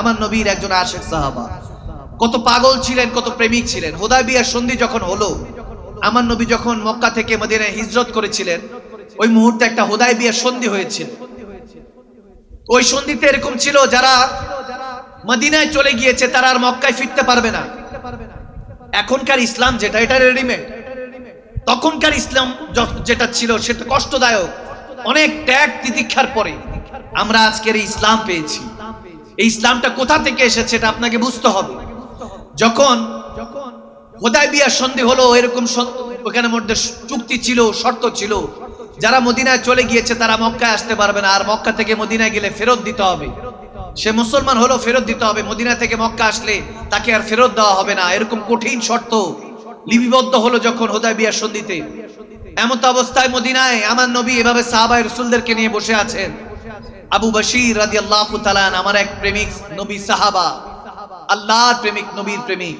আমার নবীর একজন আশেক সাহাবা। কত পাগল ছিলেন, কত প্রেমিক ছিলেন। হুদায়বিয়ার সন্ধি যখন হলো, আমার নবী যখন মক্কা থেকে মদিনায় হিজরত করেছিলেন, ওই মুহূর্তে একটা হুদায়বিয়ার সন্ধি হয়েছিল। ওই সন্ধিতে এরকম ছিল, যারা মদিনায় চলে গিয়েছে, তারা আর মক্কায় ফিরতে পারবে না। এখনকার ইসলাম যেটা, এটা রেডিমেড তখনকার ইসলাম যেটা ছিল, সেটা কষ্টদায়ক। অনেক ত্যাগ তিতিক্ষার পরে আমরা আজকের ইসলাম পেয়েছি। এই ইসলামটা কোথা থেকে এসেছে এটা আপনাকে বুঝতে হবে। যখন হোদাইবিয়ার সন্ধি হলো, এরকম ওখানে মধ্যে চুক্তি ছিল, শর্ত ছিল। যারা মদিনায় চলে গিয়েছে, তারা মক্কায় আসতে পারবে না। আর মক্কা থেকে মদিনায় গেলে ফেরত দিতে হবে। সে মুসলমান হলো, ফেরত দিতে হবে। মদিনা থেকে মক্কা আসলে তাকে আর ফেরত দেওয়া হবে না। এরকম কঠিন শর্ত লিপিবদ্ধ হলো যখন হোদায় বিয়ার সন্ধিতে। এমত অবস্থায় মদিনায় আমার নবী এভাবে সাহাবাই রসুলদেরকে নিয়ে বসে আছেন। আবু বশির রাজি আল্লাহ আমার এক প্রেমিক নবী সাহাবা, আল্লাহর প্রেমিক, নবীর প্রেমিক।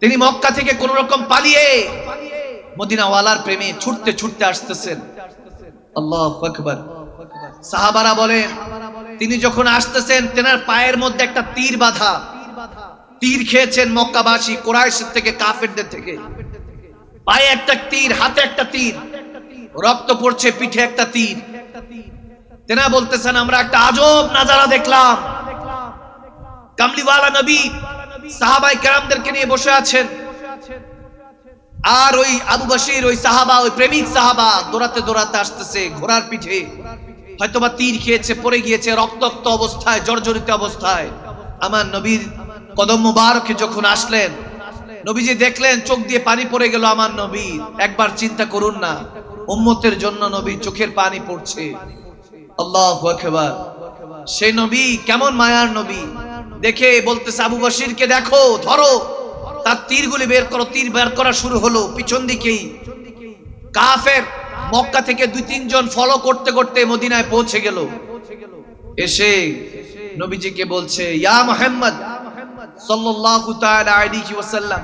তিনি মক্কা থেকে কোন রকম পালিয়ে মদিনাওয়ালার প্রেমে ছুটতে ছুটতে আসতেছেন। আল্লাহ সাহাবারা বলেন, তিনি যখন আসতেছেন, তেনার পায়ের মধ্যে একটা তীর বাধা। তীর খেয়েছেন মক্কাবাসী, কোরাইশের থেকে, কাফেরদের থেকে। পায়ে একটা তীর, হাতে একটা তীর। রক্ত পড়ছে, পিঠে একটা তীর। তেনা বলতেছেন, আমরা একটা আজব নাজারা দেখলাম। কামলিওয়ালা নবী সাহাবাই কেরামদেরকে নিয়ে বসে আছেন। আর ওই আবু বাসির ওই সাহাবা, ওই প্রেমিক সাহাবা দৌড়াতে দৌড়াতে আসতেছে ঘোড়ার পিঠে। হয়তোবা তীর খেয়েছে, পড়ে গিয়েছে, রক্তাক্ত অবস্থায়, জর্জরিত অবস্থায়। আমার নবীর কদম মুবারকে যখন আসলেন, নবীজি দেখলেন, চোখ দিয়ে পানি পড়ে গেল আমার নবী একবার চিন্তা করুন না, উম্মতের জন্য নবী চোখের পানি পড়ছে। আল্লাহু আকবার। সেই নবী কেমন মায়ার নবী? দেখে বলতেছে, আবু বশিরকে দেখো, ধরো। তার তীরগুলি বের করো, তীর বের করা শুরু হলো। পিছন দিকেই কাফের মক্কা থেকে দুই, তিনজন ফলো করতে করতে মদিনায় পৌঁছে গেল। এসে নবীজিকে বলছে, ইয়া মুহাম্মদ সাল্লাল্লাহু তাআলা আলাইহি ওয়াসাল্লাম,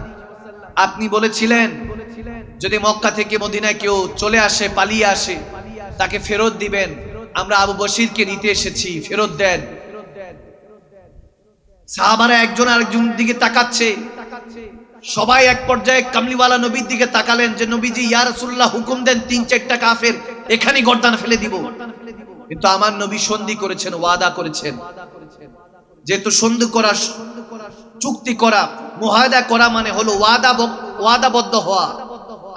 আপনি বলেছিলেন, যদি মক্কা থেকে মদিনায় কেউ চলে আসে, পালিয়ে আসে, তাকে ফেরত দিবেন। আমরা আবু বশিরকে নিতে এসেছি, ফেরত দেন। সাহাবারা একজন আরেকজন দিকে তাকাচ্ছে। সবাই এক পর্যায়ে কামলিওয়ালা নবীর দিকে তাকালেন, যে নবীজি, ইয়া রাসূলুল্লাহ, হুকুম দেন তিন চারটা কাফের এখানে গর্দান ফেলে দিব। কিন্তু আমার নবী সন্ধি করেছেন, ওয়াদা করেছেন। যেহেতু সন্ধি করা, চুক্তি করা মুহাদা করা মানে হলো ওয়াদা ওয়াদাবদ্ধ হওয়া।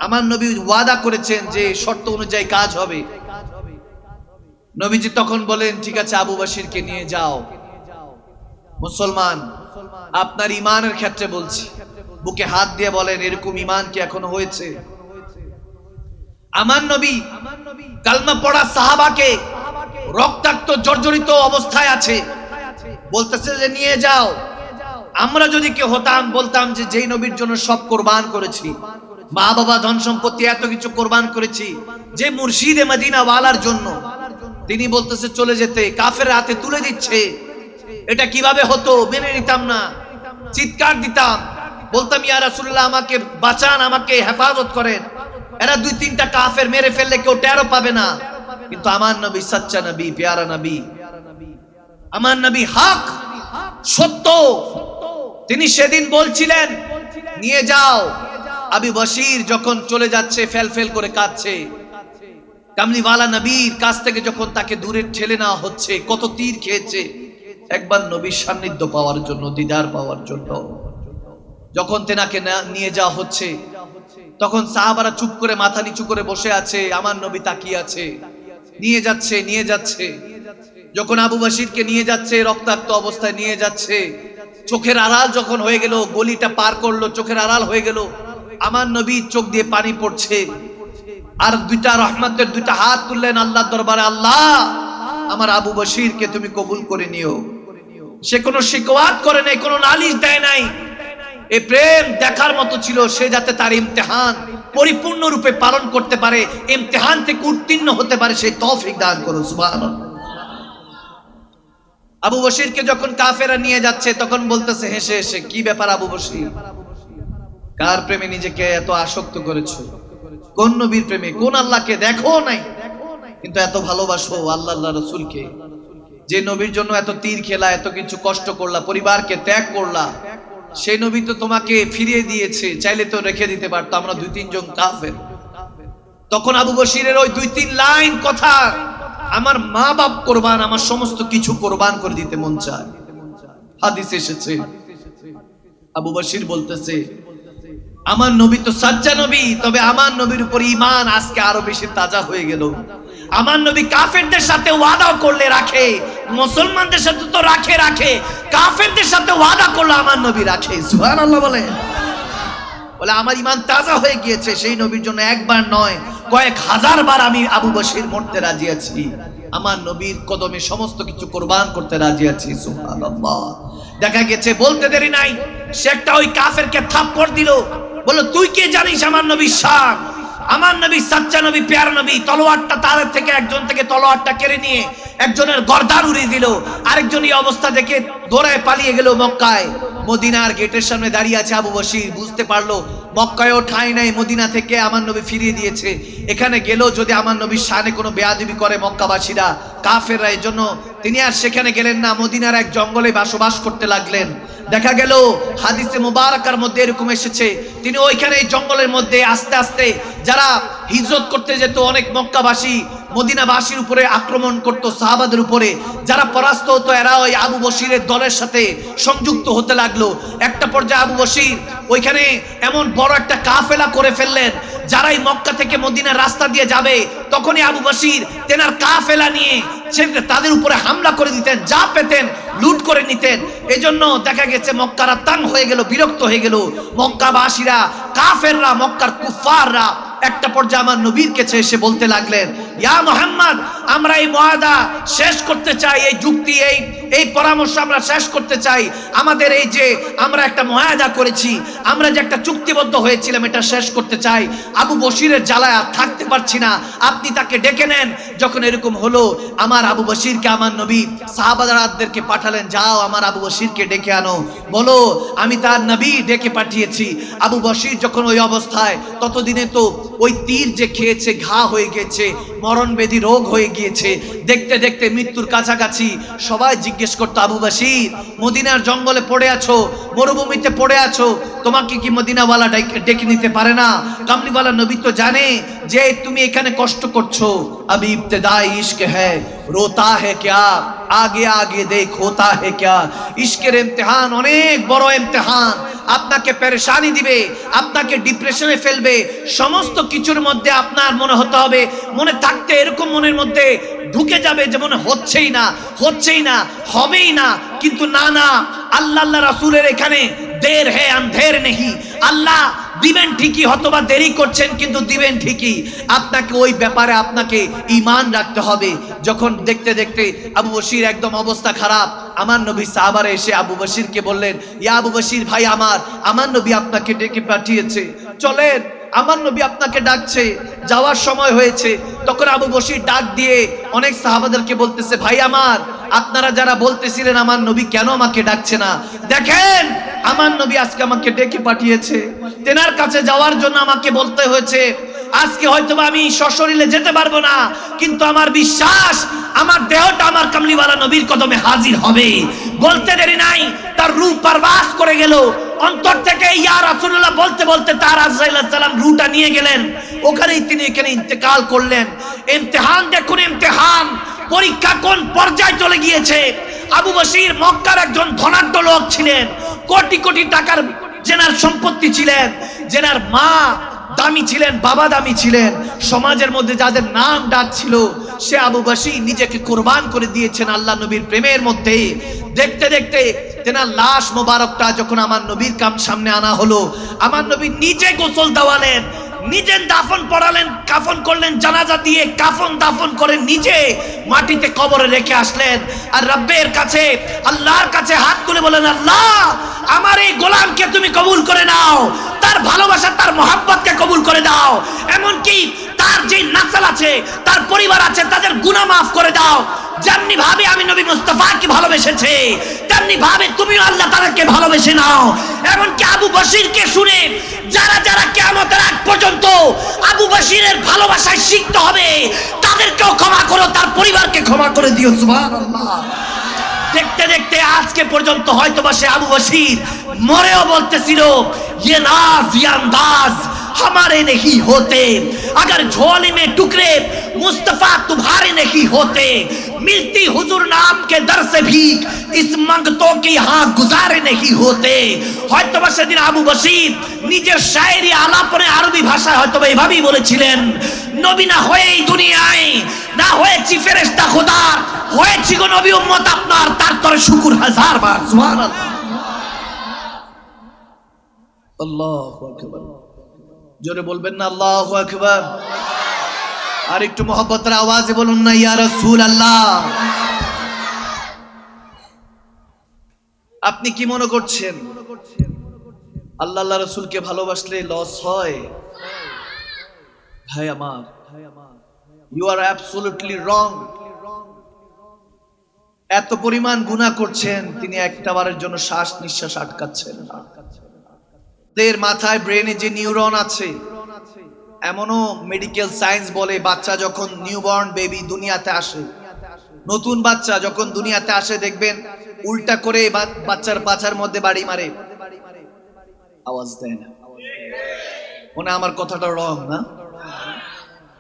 আমার নবী ওয়াদা করেছেন যে শর্ত অনুযায়ী কাজ হবে। নবীজি তখন বলেন, ঠিক আছে আবু বাসিরকে নিয়ে যাও। মুসলমান, আপনার ইমানের ক্ষেত্রে বলছি। বুকে হাত দিয়ে বলেন, এরকম ইমান কি এখনও হয়েছে? আমার নবী কালমা পড়া সাহাবাকে রক্তাক্ত, জর্জরিত অবস্থায় আছে। বলতেছে যে, নিয়ে যাও। আমরা যদি কেউ হতাম, বলতাম যে, যেই নবীর জন্য সব কোরবান করেছি মা বাবা ধন সম্পত্তি এত কিছু কোরবান করেছি, যে মুর্শিদে মদিনা ওয়ালার জন্য তিনি বলতেছে, চলে যেতে। কাফের হাতে তুলে দিচ্ছে। এটা কীভাবে হতো? মেনে নিতাম না। চিৎকার দিতাম। বলতাম, ইয়া রাসূলুল্লাহ, আমাকে বাঁচান, আমাকে হেফাজত করেন। এরা দুই তিনটা কাফের মেরে ফেললে কেউ টেরো পাবে না। কিন্তু আমার নবী সচ্চা নবী, পেয়ারা নবী, আমার নবী হক, সত্য। তিনি সেদিন বলছিলেন, নিয়ে যাও। আবি বশির যখন চলে যাচ্ছে, ফেল ফেল করে কাঁদছে। কামলিওয়ালা নবীর কাছ থেকে যখন তাকে দূরে ঠেলে নেওয়া হচ্ছে, কত তীর খেয়েছে। একবার নবীর সান্নিধ্য পাওয়ার জন্য, দিদার পাওয়ার জন্য। যখন তেনাকে নিয়ে যাওয়া হচ্ছে, তখন সাহাবারা চুপ করে, মাথা নিচু করে বসে আছে, আমার নবী তাকিয়ে আছে। নিয়ে যাচ্ছে নিয়ে যাচ্ছে। যখন আবু বাসিরকে নিয়ে যাচ্ছে, রক্তাক্ত অবস্থায় নিয়ে যাচ্ছে, চোখের আড়াল যখন হয়ে গেল, গলিটা পার করল, চোখের আড়াল হয়ে গেল, আমার নবীর চোখ দিয়ে পানি পড়ছে। আর দুইটা রহমতের দুইটা হাত তুললেন আল্লাহর দরবারে, আল্লাহ, আমার আবু বশিরকে তুমি কবুল করে নিও। সে কোনো শিকওয়াত করে নাই, কোনো নালিশ দেয় নাই। এই প্রেম দেখার মতো ছিল, সে যাতে তার ইমতেহান পরিপূর্ণ রূপে পালন করতে পারে, ইমতেহান থেকে উত্তীর্ণ হতে পারে সেই তৌফিক দান করো সুবহানাল্লাহ। আবু বশিরকে যখন কাফেরা নিয়ে যাচ্ছে, তখন বলতেছে, হেসে হেসে, কি ব্যাপার আবু বশির? কার প্রেমে নিজেকে এত আসক্ত করেছ? কোন নবীর প্রেমে, কোন আল্লাহকে দেখো নাই। কিন্তু এত ভালোবাসো আল্লাহ আল্লাহ রসুলকে। যে নবীর জন্য এত তীর খেলা, এত কিছু কষ্ট করলা, পরিবারকে ত্যাগ করলা, সেই নবী তো তোমাকে ফিরিয়ে দিয়েছে, চাইলে তো রেখে দিতে পারতো, আমরা দুই, তিনজন কাফের। তখন আবু বশিরের ওই দুই, তিন লাইন কথা, আমার মা বাপ কোরবান, আমার সমস্ত কিছু কোরবান করে দিতে মন চায়। হাদিস এসেছে। আবু বশির বলতেছে আমার নবী তো সাচ্চা নবী, তবে আমার নবীর উপর ইমান আজকে আরও বেশি তাজা হয়ে গেল। আমার নবী কাফেরদের সাথে ওয়াদা করলে রাখে, মুসলমানদের সাথে তো রাখে রাখে, কাফেরদের সাথে ওয়াদা করলে আমার নবী রাখে, সুবহানাল্লাহ বলে। বলে, আমার ইমান তাজা হয়ে গিয়েছে, সেই নবীর জন্য একবার নয়, কয়েক হাজার বার আমি আবু বসির মরতে রাজি আছি। আমার নবীর কদমে সমস্ত কিছু কোরবান করতে রাজি আছি, সুবহানাল্লাহ। দেখা গেছে, বলতে দেরি নাই সে একটা ওই কাফেরকে থাপ্পড় দিল। বলল তুই কে জানিস আমার নবী শাক আমার নবী সাচ্চা নবী, পেয়ার নবী, তলোয়ারটা তাদের থেকে একজন থেকে তলোয়ারটা কেড়ে নিয়ে একজনের গর্দার উড়িয়ে দিল। আরেকজন এই অবস্থা দেখে দৌড়ায় পালিয়ে গেল মক্কায়। মদিনার গেটের সামনে দাঁড়িয়ে আছে আবু বসির বুঝতে পারল মক্কায়ও ঠাঁই নাই, মদিনা থেকে আমার নবী ফিরিয়ে দিয়েছে। এখানে গেলেও যদি আমার নবীর সানে কোনো বেয়াদবি করে মক্কাবাসীরা, কাফেররা এই জন্য তিনি আর সেখানে গেলেন না, মদিনার এক জঙ্গলে বাসবাস করতে লাগলেন। দেখা গেল, হাদিসে মোবারকার মধ্যে এরকম এসেছে, তিনি ওইখানে এই জঙ্গলের মধ্যে আস্তে আস্তে যারা হিজরত করতে যেত অনেক মক্কাবাসী মদিনাবাসীর উপরে আক্রমণ করত সাহাবাদের উপরে। যারা পরাস্ত হতো এরা ওই আবু বসিরের দলের সাথে সংযুক্ত হতে লাগল। একটা পর্যায়ে আবু বসির ওইখানে এমন বড় একটা কাফেলা করে ফেললেন যারা এই মক্কা থেকে মদিনার রাস্তা দিয়ে যাবে। তখনই আবু বসির তেনার কাফেলা নিয়ে তাদের উপরে হামলা করে দিতেন, যা পেতেন, লুট করে নিতেন। এজন্য দেখা গেছে মক্কারা তাং হয়ে গেল, বিরক্ত হয়ে গেল। মক্কাবাসীরা, কাফেররা, মক্কার কুফাররা একটা পর্যায়ে আমার নবীর কাছে এসে বলতে লাগলেন ইয়া মোহাম্মদ আমরা এই মহাদা শেষ করতে চাই, এই যুক্তি, এই এই পরামর্শ আমরা শেষ করতে চাই। আমাদের এই যে আমরা একটা মহাদা করেছি, আমরা যে একটা চুক্তিবদ্ধ হয়েছিলাম, এটা শেষ করতে চাই। আবু বশিরের জ্বালায় থাকতে পারছি না। আপনি তাকে ডেকে নেন। যখন এরকম হলো, আমার আবু বশিরকে, আমার নবী সাহাবাদারদেরকে পাঠালেন, যাও আমার আবু বশিরকে ডেকে আনো। বলো, আমি তার নবী ডেকে পাঠিয়েছি। আবু বশির যখন ওই অবস্থায়, ততদিনে তো ওই তীর যে খেয়েছে, ঘা হয়ে গেছে মরণ বেধি রোগ হয়ে গিয়েছে। দেখতে দেখতে মৃত্যুর কাছাকাছি সবাই জিজ্ঞেস করতো, আবু বাসির মদিনার জঙ্গলে পড়ে আছো, মরুভূমিতে পড়ে আছো, তোমাকে কি মদিনাওয়ালা ডেকে ডেকে নিতে পারে না? কামলিওয়ালা নবী তো জানে যে তুমি এখানে কষ্ট করছ। अभी इब्तदाई इश्क है रोता है क्या আগে আগে দেখ হোতা হে ক্যা ইশকের ইমতিহান অনেক বড় ইমতিহান আপনাকে পেরেশানি দিবে আপনাকে ডিপ্রেশনে ফেলবে সমস্ত কিছুর মধ্যে আপনার মনে হতে হবে মনে থাকতে এরকম মনের মধ্যে ঢুকে যাবে যে মনে হচ্ছেই না হচ্ছেই না হবেই না কিন্তু না না আল্লাহ আল্লাহ রাসূলের এখানে দের হে আন্ধের নেহি আল্লাহ দিবেন ঠিকই হতবা দেরি করছেন, কিন্তু দিবেন ঠিকই। আপনাকে ওই ব্যাপারে আপনাকে ইমান রাখতে হবে। যখন দেখতে দেখতে আবু বসির একদম অবস্থা খারাপ, আমার নবী সাহাবারে এসে আবু বশিরকে বললেন, ইয়া আবু বসির ভাই আমার আমার নবী আপনাকে ডেকে পাঠিয়েছে। চলেন, আমার নবী আপনাকে ডাকছে। যাওয়ার সময় হয়েছে। তখন আবু বসির ডাক দিয়ে অনেক সাহাবাদেরকে বলতেছে, ভাই আমার, আপনারা যারা বলতেছিলেন, আমার নবী কেন আমাকে ডাকছে না? দেখেন আমার নবী আজকে আমাকে ডেকে পাঠিয়েছে। তেনার কাছে যাওয়ার জন্য আমাকে বলতে হয়েছে, আজকে হয়তো আমি সশরীরে যেতে পারব না, কিন্তু আমার বিশ্বাস, আমার দেহটা আমার কামলিওয়ালা নবীর কদমে হাজির হবে। বলতে দেরি নাই, তার রূপ পারবাস করে গেল। অন্তর থেকে ইয়া রাসূলুল্লাহ বলতে বলতে তার আজরাইল সালাম রুটা নিয়ে গেলেন। ওখানেই তিনি এখানে ইন্তেকাল করলেন। ইমতিহান দেখুন, ইমতিহান। পরীক্ষা কোন পর্যায়ে চলে গিয়েছে? আবু বশির মক্কার একজন ধনাঢ্য লোক ছিলেন। কোটি কোটি টাকার জেনার সম্পত্তি ছিলেন। জেনার মা দামি ছিলেন, বাবা দামি ছিলেন। সমাজের মধ্যে যাদের নাম ডাক ছিল, সে আবু বাসি নিজেকে কোরবান করে দিয়েছেন আল্লাহ নবীর প্রেমের মধ্যে। দেখতে দেখতে তেনার লাশ মোবারকটা যখন আমার নবীর কাম সামনে আনা হলো, আমার নবী নিজে গোসল দেওয়ালেন। নিজের দাফন পড়ালেন, কাফন করলেন, জানাজা দিয়ে কাফন দাফন করে নিজে মাটিতে কবরে রেখে আসলেন। আর রব্বের কাছে, আল্লাহর কাছে হাত তুলে বলেন, আল্লাহ, আমার এই গোলামকে তুমি কবুল করে নাও, তার ভালোবাসা, তার মহাব্বতকে কবুল করে দাও। এমনকি তার যে নাচাল আছে, তার পরিবার আছে, তাদের গুনাহ মাফ করে দাও। যেমনি ভাবে আমি নবী মুস্তাফাকে ভালোবেসেছে তেমনি তেমনি ভাবে তুমিও আল্লাহ তাদেরকে ভালোবেসে নাও এমনকি আবু বসিরকে শুনে যারা যারা কেমতের আগ পর্যন্ত আবু বসিরের ভালোবাসায় শিখতে হবে তাদেরকেও ক্ষমা করো তার পরিবারকে ক্ষমা করে দিও সুবহানাল্লাহ দেখতে দেখতে আজকে পর্যন্ত হয়তো বা সে আবু বসির মরেও বলতেছিল ये नाज ये अंदाज हमारे नहीं होते अगर झोली में टुकड़े मुस्तफा तुम्हारे नहीं होते मिलती हुजूर नाम के दर से भी इस मंगतों के यहाँ गुजारे नहीं होते হয়তো বা সেদিন আবু বসির নিজের শায়েরি আলাপনে আরবি ভাষায় হয়তো বা এভাবেই বলেছিলেন নবী না হয়েই দুনিয়ায় না হয়েছি ফেরেশতা খোদার হয়েছি গো নবী উম্মত আপনার তার তরে শুকুর হাজার বার সুবহানাল্লাহ আল্লাহু আকবার জোরে বলবেন না আল্লাহু আকবার আর একটু মোহব্বতের আওয়াজে বলুন না, ইয়া রাসূল আল্লাহ আপনি কি মনে করছেন? আল্লাহ আল্লাহ রসুলকে ভালোবাসলে লস হয়? ভাই আমার ইউ আর অ্যাবসোলুটলি রং এত পরিমাণ গুনাহ করছেন, তিনি একটা বারের জন্য শ্বাস নিঃশ্বাস আটকাচ্ছেন মাথায় ব্রেনে যে নিউরন আছে এমনও মেডিকেল সায়েন্স বলে বাচ্চা যখন নিউবর্ন বেবি দুনিয়াতে আসে। নতুন বাচ্চা যখন দুনিয়াতে আসে, দেখবেন উল্টা করে বাচ্চার পাছার মধ্যে বাড়ি মারে। আওয়াজ দেয় না। মনে আমার কথাটা রং না?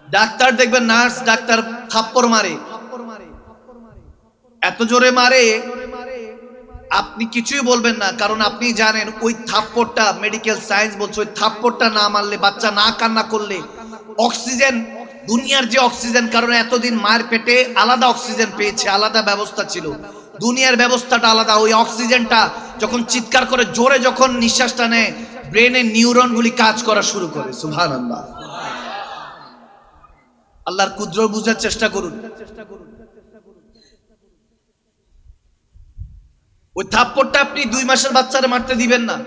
ডাক্তার দেখবেন নার্স, ডাক্তার থাপ্পড় মারে। এত জোরে মারে আপনি কিছুই বলবেন না, কারণ আপনি জানেন ওই থাপ্পড়টা মেডিকেল সায়েন্স বলছে, ওই থাপ্পড়টা না মারলে, বাচ্চা না কান্না করলে অক্সিজেন দুনিয়ার যে অক্সিজেন কারণ এতদিন মায়ের পেটে আলাদা অক্সিজেন পেয়েছে, আলাদা ব্যবস্থা ছিল। দুনিয়ার ব্যবস্থাটা আলাদা, ওই অক্সিজেনটা যখন চিৎকার করে জোরে যখন নিঃশ্বাসটা নেয় ব্রেনের নিউরনগুলি কাজ করা শুরু করে সুভান আল্লাহ আল্লাহর ক্ষুদ্র বুঝার চেষ্টা করুন চেষ্টা করুন। ওই থাপ্পড়টা আপনি দুই মাসের বাচ্চারে মারতে দিবেন না।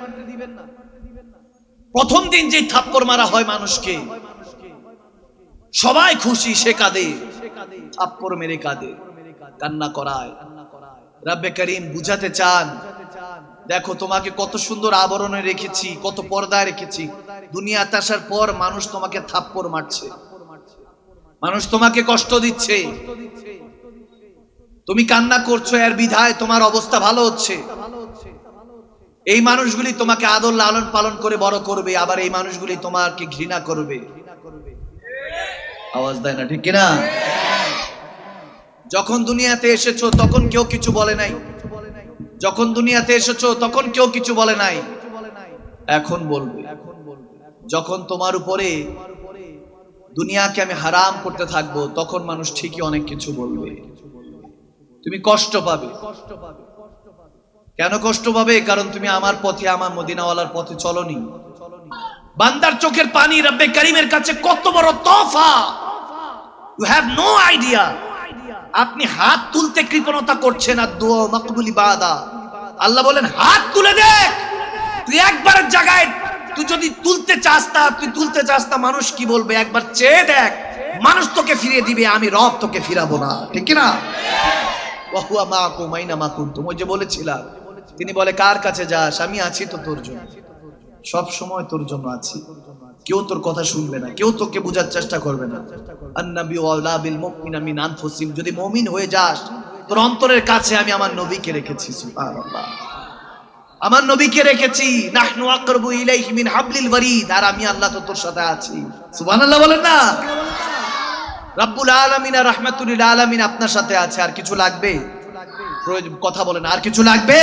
প্রথম দিন যে থাপ্পড় মারা হয় মানুষকে, সবাই খুশি, সে কাঁদে। থাপ্পড় মেরে কাঁদে, কান্না করায়। রাব্বে করিম বুঝাতে চান, দেখো তোমাকে কত সুন্দর আবরণে রেখেছি, কত পর্দায় রেখেছি। দুনিয়াতে আসার পর মানুষ তোমাকে থাপ্পড় মারছে। মানুষ তোমাকে কষ্ট দিচ্ছে। তুমি কান্না করছ, এর বিধায় তোমার অবস্থা ভালো হচ্ছে। এই মানুষগুলি তোমাকে আদর লালন পালন করে বড় করবে, আবার এই মানুষগুলি তোমাকে ঘৃণা করবে। আওয়াজ দেয় না, ঠিক কিনা? যখন দুনিয়াতে এসেছ, তখন কেউ কিছু বলে নাই। যখন দুনিয়াতে এসেছ, তখন কেউ কিছু বলে নাই। এখন বলবে, যখন তোমার উপরে দুনিয়াকে আমি হারাম করতে থাকব, তখন মানুষ ঠিকই অনেক কিছু বলবে। তুমি কষ্ট পাবে। কষ্ট পাবে কেন কষ্ট পাবে? কারণ তুমি আমার পথে, আমার মদিনাওয়ালার পথে চলনি। বান্দার চোখের পানি রব্বে করিমের কাছে কত বড় তোফা ইউ হ্যাভ নো আইডিয়া আপনি হাত তুলতে কৃপণতা করছেন আর দোয়া মকবুলি বাদা। আল্লাহ বলেন, হাত তুলে দেখ। তুই একবারের জায়গায়, তুই যদি তুলতে চাস তা, তুই তুলতে চাস তা মানুষ কি বলবে? একবার চেয়ে দেখ। মানুষ তোকে ফিরিয়ে দিবে, আমি রব তোকে ফিরাবো না। ঠিক না ওয়াহুয়া ওই যে বলেছিলাম। তিনি বলে, কার কাছে যাস? আমি আছি তো তোর জন্য। সব সময় তোর জন্য আছি। কেউ তোর কথা শুনবে না। কেউ তোকে বোঝার চেষ্টা করবে না। আন্নাবি ওয়ালা বিল মুমিনা মিন আনফুসিম, যদি মুমিন হয়ে যাস, তোর অন্তরের কাছে আমি আমার নবীকে রেখেছি। সুবহানাল্লাহ। আমার নবীকে রেখেছি। নাহনু আকরবু ইলাইহি মিন হাবলিল ওয়ারিদ, আর আমি আল্লাহ তো তোর সাথে আছি। সুবহানাল্লাহ বলেন না? রাব্বুল আলামিন রাহমাতুল আলামিন আপনার সাথে আছে, আর কিছু লাগবে? কথা বলেন, আর কিছু লাগবে?